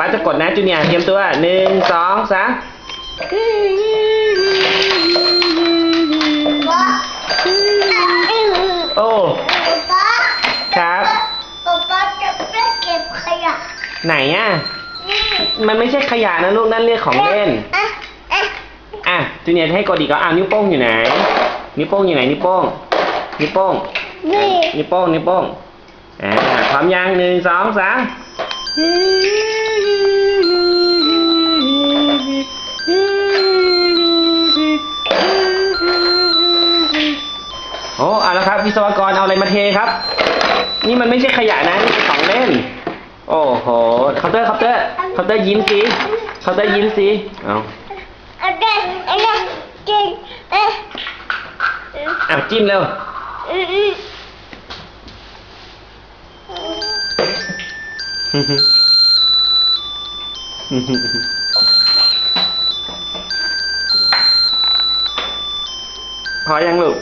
ป๊าป๊าจะกดนะจูเนียร์เตรียมตัวหนึ่งสองสามป๊าโอ้ป๊าครับป๊าป๊าจะไปเก็บขยะไหนอะนี่มันไม่ใช่ขยะนะลูกนั่นเรียกของเล่น อะอะอะจูเนียร์จะให้กดอีกก็อ้าวนิ้วโป้งอยู่ไหน นิ้วโป้งอยู่ไหนนิ้วโป้ง นิ้วโป้งนี่นิ้วโป้งนิ้วโป้ง อ่าพร้อมยังหนึ่งสองสาม อ้เอาล้วครับ วิศวกรเอาอะไรมาเทครับ นี่มันไม่ใช่ขยะนะนี่ของเล่น โอ้โหเคาน์เตอร์เคาน์เตอร์เคาน์เตอร์ยิ้มสิเคาน์เตอร์ยิ้มสิเอาอันนี้อันนี้จริงเอ๊ะเอาจิ้มเร็วพอยังลูก